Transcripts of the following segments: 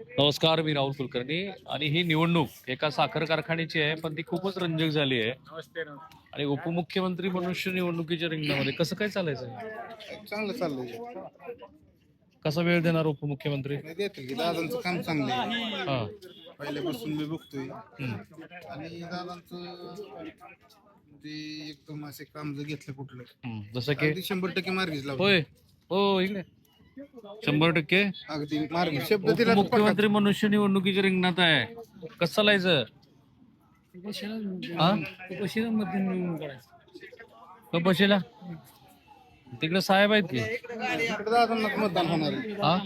नमस्कार मी राहुल कुलकर्णी आणि ही निवडणूक एका साखर कारखान्याची आहे पण ती खूपच रंजक झाली आहे. आणि उपमुख्यमंत्री मनुष्य निवडणुकीच्या रिंगणामध्ये कसं काय चालायचं? चांगलं चाललंय. कसा वेळ देणार उपमुख्यमंत्री? दादांचं काम चांगलं हा. पहिल्यापासून मी बघतोय. आणि दादांचं ते एकदम असे काम जर घेतलं कुठलं. जसं की शंभर टक्के मार्गीच लावतो होय. हो इकडे. शंभर टक्के. अगदी. मार्गी शब्द दिला तर उपमुख्यमंत्री मनुष्य निवडणुकीच्या रिंगणात आहे. कसं चालायचं? हा? कपाशीला तिकडे साहेब आहेत की? इकडे दादांनाच मतदान होणार आहे. हा?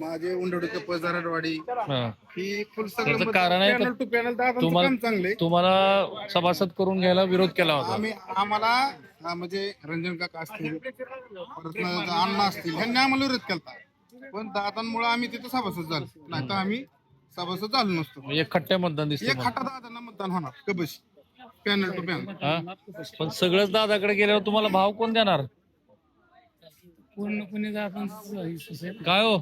माझे उंडवडी कप्पा जारडवाडी हा. ही फुल त्याचं कारण आहे का- पॅनल टू पॅनल दादांचं तुम्हाला- काम चांगलंय. तुम्हाला सभासद करून घ्यायला विरोध केला होता. आम्ही आम्हाला हा, म्हणजे रंजन काका असतील परत अण्णा असतील ह्यांनी आम्हाला विरोध केला पण दादांमुळे आम्ही तिथे सभासद झालो. नाही तर आम्ही सभासद झालो नसतो. म्हणजे खट्ट्या मतदान दिसतं एक खटा दादांना मतदान होणार कबश. Panel to panel? पण सगळंच दादाकडे गेल्यावर तुम्हाला भाव कोण देणार? पूर्णपणे आपण काय हो?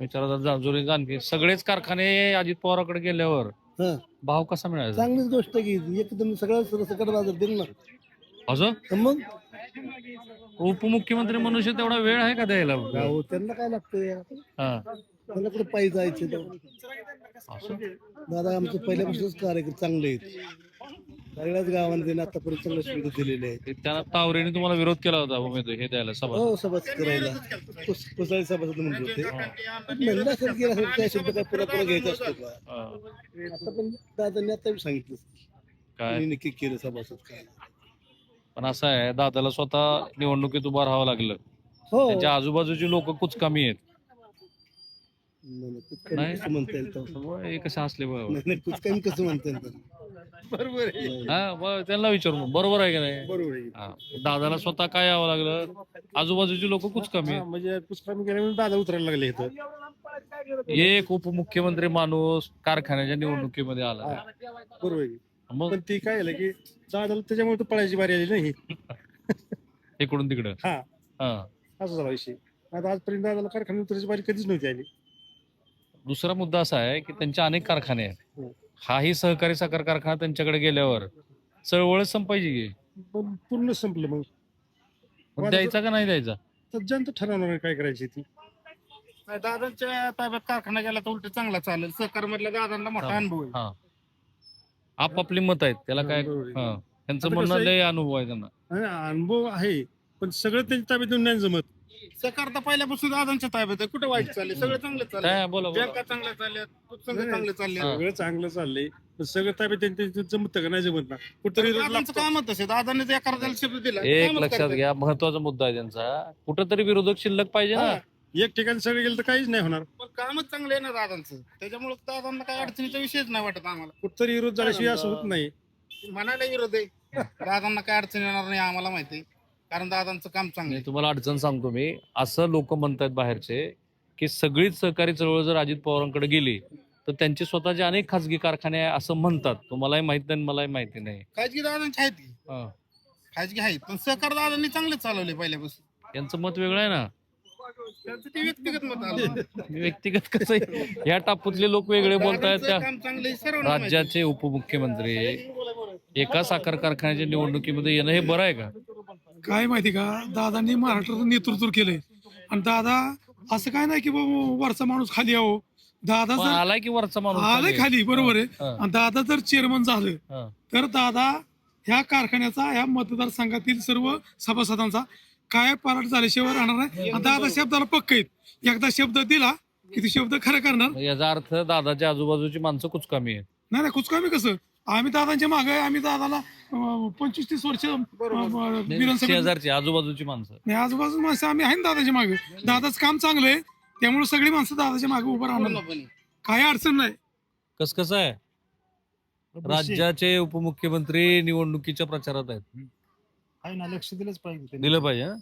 विचारा जाणजुरी आणखी सगळेच कारखाने अजित पवाराकडे गेल्यावर हा. भाव कसा मिळायचा चांगलीच गोष्ट की एकदम सगळं बाजार दिल ना. असं तर मग? उपमुख्यमंत्री मनुष्य तेवढा वेळ आहे का द्यायला? त्यांना काय लागतं यार हा. त्यांना कुठे पायी जायचे तर असं? दादा आमचं पहिल्यापासूनच कार्यक्रम चांगले आहेत. सगळ्याच गावांना त्यांनी आतापर्यंत चांगल्या सुविधा दिलेल्या आहेत. त्यांना तावरेने तुम्हाला विरोध केला होता उमेदवार हे द्यायला सभा. हो सभासद करायला. कुस- कुसाळी सभासद म्हणत होते. पण म्हणलं असेल काय शब्द काय पुरा पुरा घ्यायचा असतो का? हा. आता पण दादांनी आता बी सांगितलं काय? नक्की केलं सभासद काय? पण असं आहे दादाला स्वतः निवडणुकीत उभं राहावं लागलं. हो. त्यांच्या आजूबाजूची लोक कुच कमी आहेत. नाही. कसं म्हणता येईल तर? त्यामुळे हे कसं असले बरोबर नाही नाही, कुच कमी कसं म्हणता येईल तर? बरोबर आहे. हा बरं, त्यांना विचारू मग. बरोबर आहे का नाही? बरोबर आहे. हा. दादाला स्वतः काय यावं लागलं? आजूबाजूची लोक कुच कमी आहेत. म्हणजे पुष्कळ गेल्यामुळे दादा उतरायला लागले इथं. एक उपमुख्यमंत्री माणूस कारखान्याच्या निवडणुकीमध्ये आला. बरोबर आहे. मग? पण ती काय झालं की दादाला त्याच्यामुळे तो पळायची बारी आली नाही. इकडून तिकडं. हा. हा. असं झाला विषय. आता आजपर्यंत दादाला कारखाना उतरायची बारी कधीच नव्हती आली. दुसरा मुद्दा असा आहे की त्यांचे अनेक कारखाने आहेत. हो. हाही सहकारी साखर कारखाना त्यांच्याकडे गेल्यावर चळवळच संपायची की? पण पूर्ण संपलं मग. मग द्यायचा का नाही द्यायचा? तर जनता ठरवणार आहे काय करायची ती. नाही, दादांच्या ताब्यात कारखाना गेला तर उलट चांगला चालेल. सहकार मधल्या दादांना मोठा अनुभव आहे. हा. आपापली मत आहेत. त्याला काय बरोबर आहे. हा. त्यांचं आता म्हणणं आहे- लय अनुभव आहे त्यांना. आणि अनुभव आहे. पण सगळं त्यांच्या ताब्यात येऊन नाही जमत. सहकार तर पहिल्यापासून दादांच्या ताब्यात आहे. कुठे वाईट चालले सगळं चांगलं चाललंय. काय? बोला बोला. बँका चांगल्या चालल्यात पुस्तकं नाही, चांगले चालले हा. सगळं चांगलं चाललंय. पण सगळं ताब्यात त्यांच्या जमत का? नाही जमत ना. कुठतरी दादांचं कामच तसे. दादाने त्या शब्द दिला. एक कामच लक्षात करतात. घ्या महत्त्वाचा मुद्दा आहे त्यांचा. कुठंतरी विरोधक शिल्लक पाहिजे ना. हा. एक ठिकाणी सगळं गेलं तर काहीच नाही होणार. पण कामच चांगलं आहे ना दादांचं. त्याच्यामुळे दादांना काही अडचणीचा विषयच नाही वाटत आम्हाला. कुठतरी विरोध झाल्याशिवाय असं होत नाही. म्हणायला विरोध आहे. दादांना काय अडचण येणार नाही आम्हाला माहिती आहे. कारण दादांचं काम चांगलं आहे. तुम्हाला अडचण सांगतो मी. असं लोक म्हणतात बाहेरचे की सगळीच सहकारी चळवळ जर अजित पवारांकडे गेली तर त्यांचे स्वतःचे अनेक खासगी कारखाने आहे असं म्हणतात. तुम्हालाही माहीत नाही मलाही माहिती नाही. खाजगी दादांची आहेत की हा. खाजगी आहेत पण सहकार दादांनी चांगले चालवले पहिल्यापासून. यांचं मत वेगळं आहे ना? त्यांचं ते व्यक्तिगत मत आलं. व्यक्तिगत कसं आहे? या टापूतले लोक वेगळे बोलतायत. दादांचं त्या काम चांगलं आहे, सर्वांना माहिती आहे. राज्याचे उपमुख्यमंत्री एका साखर कारखान्याच्या निवडणुकीमध्ये येणं हे बरं आहे का? काय माहिती का? दादांनी महाराष्ट्राचं नेतृत्व केलंय. आणि दादा असं काय नाही की बाबा वरचा माणूस खाली यावं दादा पण जर आलाय की वरचा माणूस आलाय खाली बरोबर आहे. हा. आणि दादा जर चेअरमन झालं हा. तर दादा ह्या कारखान्याचा ह्या मतदारसंघातील सर्व सभासदांचा काय पाराट झाल्याशिवाय राहणार नाही. आणि दादा शब्दाला पक्क आहेत. एकदा शब्द दिला की ते शब्द खरं करणार? याचा अर्थ दादाच्या आजूबाजूची माणसं कुच कमी आहेत. नाही नाही कुचकामी कसं? आम्ही दादांच्या मागे आहे. आम्ही दादाला अं, पंचवीस तीस वर्ष अं, शेजारची आजूबाजूची माणसं. नाही आजूबाजू माणसं आम्ही आहे ना दादाच्या मागे. दादाचं काम चांगलं आहे. त्यामुळे सगळी माणसं दादाच्या मागे उभं राहणार. काही अडचण नाही. कस कसं आहे? राज्याचे उपमुख्यमंत्री निवडणुकीच्या प्रचारात आहेत. आहे ना लक्ष दिलंच पाहिजे दिलं पाहिजे हं?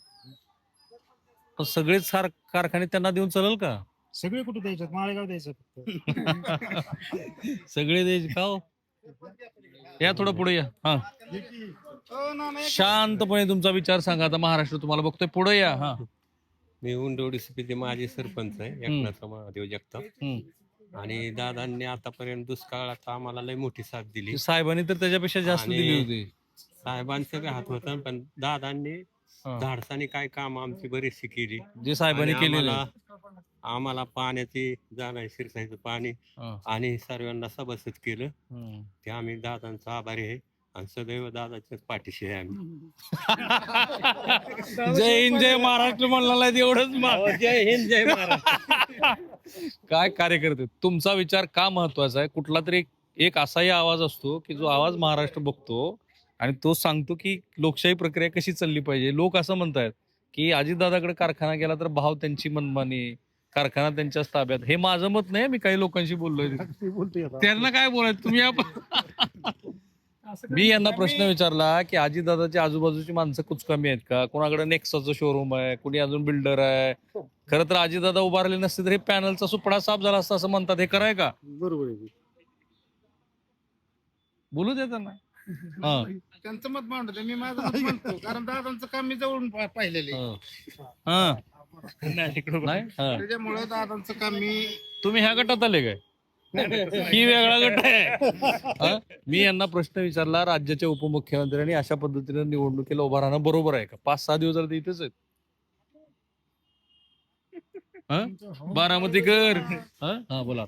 पण सगळेच सार कारखाने त्यांना देऊन चालेल का? सगळे कुठे द्यायच्यात? माळेगाव द्यायचं फक्त. सगळे द्यायचे का हो? या थोडं पुढे या. हा. शांतपणे तुमचा विचार सांगा. आता महाराष्ट्र तुम्हाला बघतोय. पुढे या. हा. मी उंडवडी सिपीचे माजी सरपंच आहे. एकनाथ महादेव जगताप. हम्म. आणि दादांनी आतापर्यंत दुष्काळात आम्हाला लय मोठी साथ दिली. साहेबांनी तर त्याच्यापेक्षा जास्त आणि- दिली होती. साहेबांचं बी हात होतं पण दादांनी हा. धाडसाने काय काम आमची बरीचशी केली. जे साहेबांनी आणि केलेलं आम्हाला आम्हाला पाण्याची जाणार शिरसायचं पाणी हा. आणि सर्वांना सभासद केलं. हम्म. ते आम्ही दादांचा आभारी आहे आणि सदैव दादाच्याच पाठीशी आहे आम्ही. जय हिंद जय महाराष्ट्र म्हणला एवढंच मा- जय हिंद जय महाराष्ट्र. काय कार्यकर्ते तुमचा विचार का महत्त्वाचा आहे? कुठला तरी एक- एक असाही आवाज असतो की जो आवाज महाराष्ट्र बघतो आणि तो सांगतो की लोकशाही प्रक्रिया कशी चालली पाहिजे? लोक असं म्हणतायत की अजितदादाकडे कारखाना गेला तर भाव त्यांची मनमानी कारखाना त्यांच्याच ताब्यात. हे माझं मत नाही मी काही लोकांशी बोललोय. त्यांना काय बोलायचं? तुम्ही आप- मी यांना प्रश्न विचारला की अजितदादाच्या आजूबाजूची माणसं कुचकामी आहेत का? कोणाकडे नेक्साचं शोरूम आहे? कुणी अजून बिल्डर आहे? खरं तर अजितदादा उभारले नसते तर हे पॅनलचा सुपडा साफ झाला असता असं म्हणतात. हे कराय का? बरोबर आहे. बोलू दे त्यांना. हा, त्यांचं मत मांडतो मी माझं मत म्हणतो कारण दादांचं काम मी जवळून पा- पाहिलेलं आहे. हा. हा. नाही हा. त्याच्यामुळे दादांचं काम मी तुम्ही ह्या गटात आले काय? ही वेगळा गट आहे. हा? मी यांना प्रश्न विचारला राज्याच्या उपमुख्यमंत्र्यांनी अशा पद्धतीने निवडणुकीला उभा राहणं बरोबर आहे का? पाच सहा दिवस जर ते इथेच आहेत. हा? बारामतीकर हा? हा, बोला.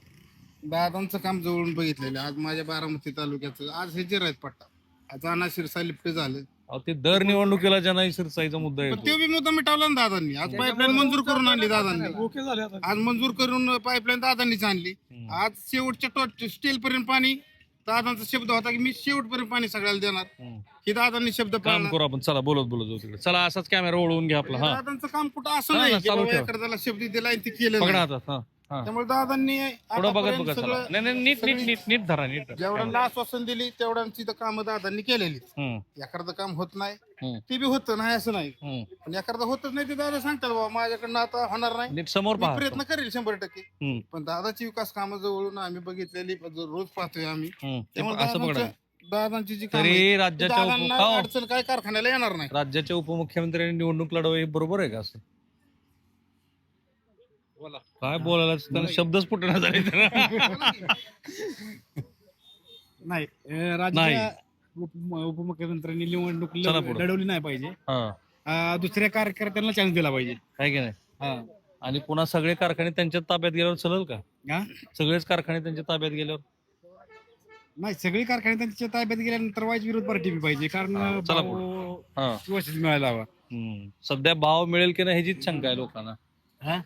दादांचं काम जवळून बघितलेलं आहे. आज माझ्या बारामती तालुक्याचं आज हे जिरायत पट्टा आज अना शिरसा लिफ्ट झालं अहो, ते दर निवडणुकीला ज्यांना शिरसाईचा मुद्दा पण येतो. ते बी मुद्दा मिटावला ना दादांनी. आज पाईपलाईन मंजूर करून आणली दादांनी. ओके झाले आता. आज मंजूर करून पाईपलाईन दादांनीच आणली. आज शेवटच्या टॉट स्टील पर्यंत पाणी दादांचा शब्द होता की मी शेवटपर्यंत पाणी सगळ्याला देणार. हम्म. हे दादांनी शब्द काम पाळला. करू आपण. चला बोलत बोलत जाऊ तिकडे. चला असाच कॅमेरा ओळवून घ्या आपला. हा. दादांचं काम कुठं असं हा, नाही. ना, की चालू बाबा ठेवा. एखाद्याला शब्द दिला आणि ते केलं पकडा नाही. हातात हा. हा. त्यामुळे दादांनी पुढं बघत आतापर्यंत बघत चला. सगळं नाही नाही नीट नीट नीट नीट धरा नीट धरा. जेवढ्यांना आश्वासन दिली तेवढ्यांची तर कामं दादांनी केलेली. हम्म, एखादं काम होत नाही ते बी होतं नाही असं नाही. हम्म. पण एखादं होतच नाही ते दादा सांगतात बाबा माझ्याकडनं आता होणार नाही. नीट समोर मी पहा. प्रयत्न करेल शंभर टक्के. हम्म, पण दादाची विकास कामं जवळून आम्ही बघितलेली जो रोज पाहतोय आम्ही हम्म. ते त्यामुळे असं पकडा दादांचं- दादांची जी कामं आहेत, तरी ती राज्याच्या उप- दादांना हो. अडचण काय कारखान्याला येणार नाही. राज्याच्या उपमुख्यमंत्र्यांनी निवडणूक लढवावी हे बरोबर आहे का असं? काय बोलायला त्यांना शब्दच फुटणार झाले नाही अं, नाही. राज्याच्या उप- उपमुख्यमंत्र्यांनी निवडणूक ल- चला पुढं. लढवली नाही पाहिजे. हा. अं, दुसऱ्या कार्यकर्त्यांना चान्स दिला पाहिजे. आहे की नाही? हा. आणि पुन्हा सगळे कारखाने त्यांच्या ताब्यात गेल्यावर चालेल का? हा? सगळेच कारखाने त्यांच्या ताब्यात गेल्यावर? नाही सगळी कारखाने त्यांच्या ताब्यात गेल्यानंतर वाईट विरोध पार्टी बी पाहिजे. कारण हा, चला भाव हा. व्यवस्थित मिळायला हवा. हम्म. सध्या भाव मिळेल की नाही ह्याचीच शंका आहे लोकांना. हा?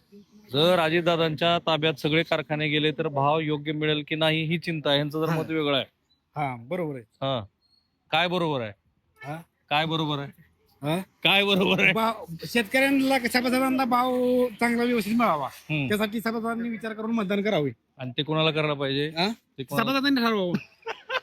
जर अजितदादांच्या ताब्यात सगळे कारखाने गेले तर भाव योग्य मिळेल की नाही ही चिंता आहे. यांचं जर मत वेगळं आहे. हा बरोबर आहे. हा. काय बरोबर आहे? हा? काय बरोबर आहे? हा? काय बरोबर आहे? भाव शेतकऱ्यांना सभासदांना भाव चांगला व्यवस्थित मिळावा. हम्म. त्यासाठी सभासदांनी विचार करून मतदान करावे. आणि ते कोणाला करायला पाहिजे? हा? ते कोणाला- सभासदांनी ठरवावं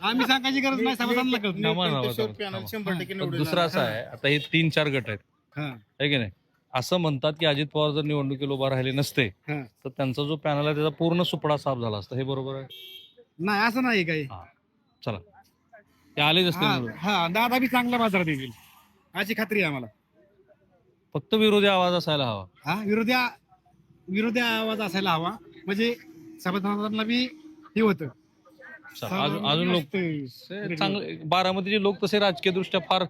आम्ही सांगायची गरज नाही सभासदांना कळत थांबा थांबा. दुसरं असं आहे आता हे तीन चार गट आहेत. हा. आहे की नाही? असं म्हणतात की अजित पवार जर निवडणुकीला उभा राहिले नसते हा. तर त्यांचा जो पॅनल आहे त्याचा पूर्ण सुपडा साफ झाला असता. हे बरोबर आहे? नाही असं नाही काही. चला. ते आलेच असते हा निवडून. हा दादा बी चांगल्या बाजारात येईल अशी खात्री आहे आम्हाला. फक्त विरोधी आवाज असायला हवा. हा विरोधी विरोधी आवाज असायला हवा. म्हणजे सभासदांना बी हे होतं. चला, अजून अजून लोक ते चांगले बारामतीचे लोक तसे राजकीय दृष्ट्या फार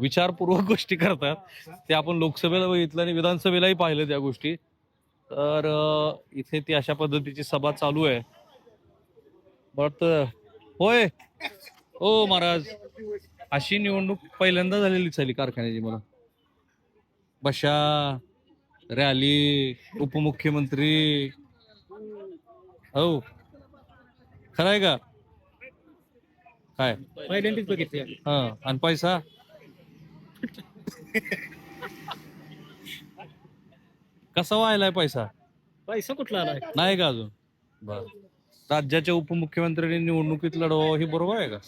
विचारपूर्वक गोष्टी करतात. ते आपण लोकसभेला बघितलं आणि विधानसभेलाही पाहिलं त्या गोष्टी. तर इथे ती अशा पद्धतीची सभा चालू आहे. बट होय. ओ महाराज. अशी निवडणूक पहिल्यांदा झालेली झाली कारखान्याची मला. बशा रॅली उपमुख्यमंत्री. हो. खरं आहे का? काय? पहिल्यांदाच बघितले. हा. आणि पैसा? कसा व्हायलाय पैसा? पैसा कुठला आलाय? नाही का अजून? बर. राज्याच्या उपमुख्यमंत्र्यांनी निवडणुकीत लढवावं हे बरोबर आहे का?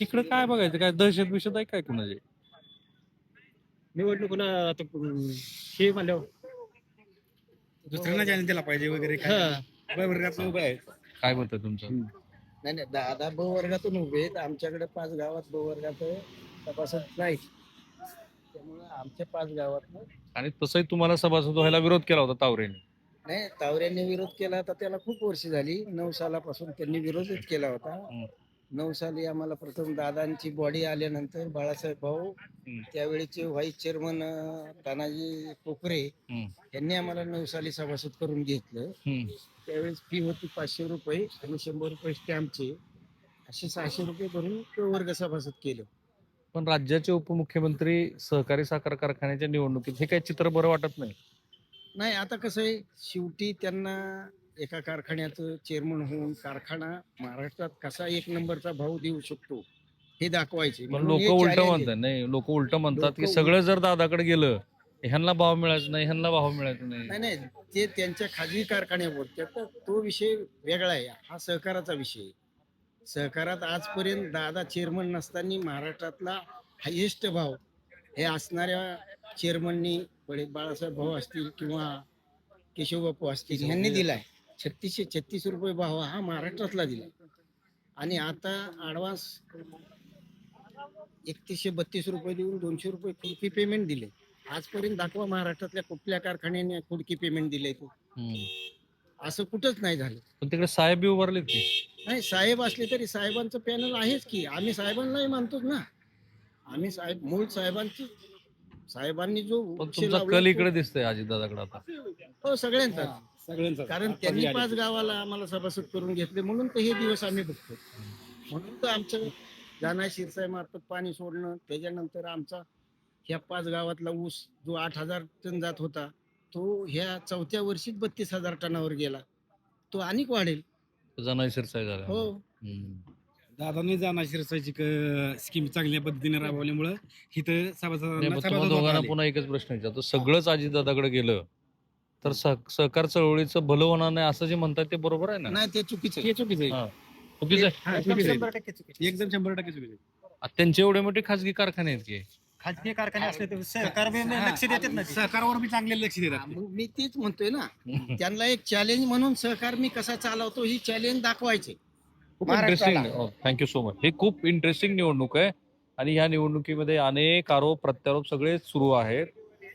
तिकडे काय बघायचं? काय दहशत बिशत आहे काय कुणाचे? निवडणुकीला आता अं, हे म्हणल्यावर. दुसऱ्यांना चान्स दिला पाहिजे वगैरे काय. वर्गात उभं आहे. काय म्हणतं तुमचं? नाही नाही दादा ब वर्गातून उभे आहेत. आमच्याकडे पाच गावात ब वर्गात तपासत नाही. त्यामुळे आमच्या पाच गावात आणि तसंही तुम्हाला सभासद व्हायला विरोध केला होता तावरेने. नाही तावऱ्यांनी विरोध केला. होता त्याला खूप वर्ष झाली. नऊ सालापासून त्यांनी विरोधच केला होता. नऊ साली आम्हाला प्रथम दादांची बॉडी आल्यानंतर बाळासाहेब भाऊ. त्यावेळेचे व्हाईस चेअरमन तानाजी हम्म. यांनी आम्हाला नऊ साली सभासद करून घेतलं. त्यावेळेस फी होती पाचशे रुपये आणि शंभर रुपये स्टॅम्पचे असे सहाशे रुपये भरून तो वर्ग सभासद केलं पण राज्याचे उपमुख्यमंत्री सहकारी साखर कारखान्याच्या निवडणुकीत हे काही चित्र बरं वाटत नाही नाही आता कसं आहे शेवटी त्यांना एका कारखान्याचं चेअरमन होऊन कारखाना महाराष्ट्रात कसा एक नंबरचा भाव देऊ शकतो हे दाखवायचे. पण लोक उलट. म्हणतात नाही लोक उलट म्हणतात की सगळं जर दादाकडे गेलं ह्यांना भाव मिळायचा नाही ह्यांना भाव मिळायचा नाही. नाही नाही ते त्यांच्या खाजगी कारखान्यावर त्याचा तो विषय वेगळा आहे. हा सहकाराचा विषय. सहकारात आजपर्यंत दादा चेअरमन नसताना महाराष्ट्रातला हायेस्ट भाव हे असणाऱ्या चेअरमननी बाळासाहेब भाऊ असतील किंवा केशवबापू असतील ह्यांनी दिलाय. छत्तीसशे छत्तीस रुपये भाव हा महाराष्ट्रातला दिला. आणि आता ऍडव्हान्स एकतीसशे बत्तीस रुपये देऊन दोनशे रुपये कुडकी पेमेंट दिले. आजपर्यंत दाखवा महाराष्ट्रातल्या कुठल्या कारखान्याने कुडकी पेमेंट दिले ते. असं कुठंच नाही झालं. पण तिकडे साहेब की? नाही साहेब असले तरी साहेबांचं पॅनल आहेच की. आम्ही साहेबांनाही मानतोच ना. आम्ही साहेब मूळ साहेबांची साहेबांनी जो कल इकडे दिसतोय अजितदादाकडे आता. हो सगळ्यांचा. सगळ्यांचा. कारण त्यांनी पाच गावाला आम्हाला सभासद करून घेतले म्हणून तर हे दिवस आम्ही बघतो. म्हणून तर आमचं जाना शिरसाई मार्फत पाणी सोडणं त्याच्यानंतर आमचा ह्या पाच गावातला ऊस जो आठ हजार टन जात होता तो ह्या चौथ्या वर्षीच बत्तीस हजार टनावर गेला. तो अनेक वाढेल. जनाई शिरसाई झाला. हो. हम्म. दादांनी जाणार शिरसाची स्कीम चांगल्या पद्धतीने राबवल्यामुळं इथं नाही, सभासदांना पण तुम्हा सभासद दोघांना. पुन्हा एकच प्रश्न विचारतो. सगळंच अजितदादाकडे गेलं तर सह- सहकार चळवळीचं भलं होणार नाही असं जे म्हणतात ते बरोबर आहे ना नाही ते चुकीचं आहे. हे चुकीचं आहे. हा. चुकीचं आहे चुकीचं आहे. एकदम शंभर टक्के चुकीचं आहे. आ, त्यांचे एवढे मोठे खासगी कारखाने आहेत की खाजगी कारखाने असले तर सहकार बी लक्ष देतात ना ते. सहकारावर मी चांगले लक्ष हा, देतात मग मी तेच म्हणतोय ना त्यांना एक चॅलेंज म्हणून सहकार मी कसा चालवतो ही चॅलेंज दाखवायचे खूप महाराष्ट्राला. Interesting thank you so much ही खूप इंटरेस्टिंग निवडणूक आहे आणि ह्या निवडणुकीमध्ये अनेक आरोप प्रत्यारोप सगळे सुरू आहेत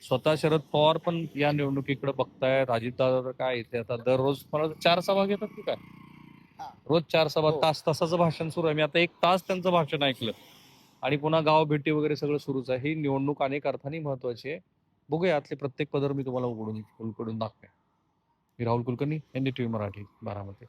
स्वतः शरद पवार पण या निवडणुकीकडे बघतायत अजितदादा काय इथे आता दररोज मला चार सभा घेतात की काय. रोज चार सभा हो. तास तासाचं भाषण सुरू आहे. मी आता एक तास त्यांचं भाषण ऐकलं. आणि पुन्हा गाव भेटी वगैरे सगळं सुरूच आहे. ही निवडणूक अनेक अर्थाने महत्वाची आहे. बघूया यातले प्रत्येक पदर मी तुम्हाला उघडून उलकडून दाखवेन. मी Rahul Kulkarni N D T V Marathi Baramati.